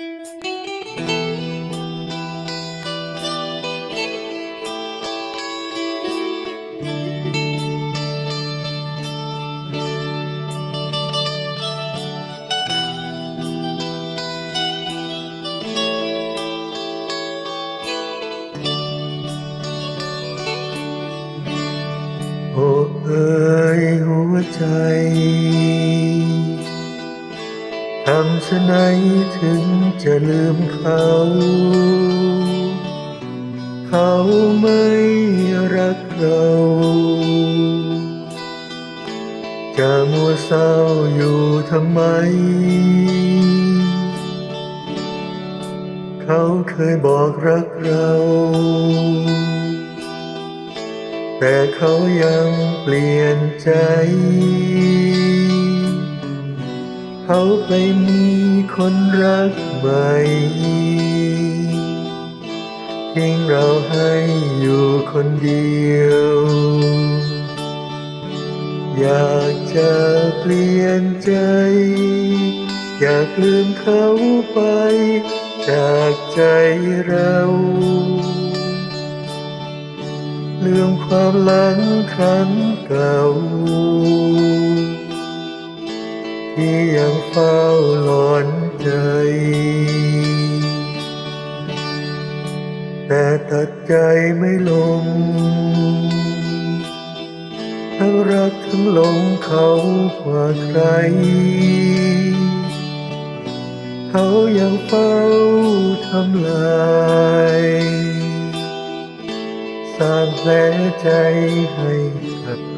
โอ้เอ๋ยหัวใจ ทำฉะไหนถึงจะลืมเขา เขาไม่รักเราจะมัวเศร้าอยู่ทำไม เขาเคยบอกรักเรา แต่เขายังเปลี่ยนใจ เขาไปมีคนรักใหม่ทิ้งเราให้อยู่คนเดียว อยากจะเปลี่ยนใจ อยากลืมเขาไป จากใจเราลืมความหลังครั้งเก่า ที่ยังเฝ้าหลอนใจ แต่ตัดใจไม่ลง ทั้งรักทั้งหลงเขากว่าใคร เขายังเฝ้าทำลายสร้างแผลใจให้กับ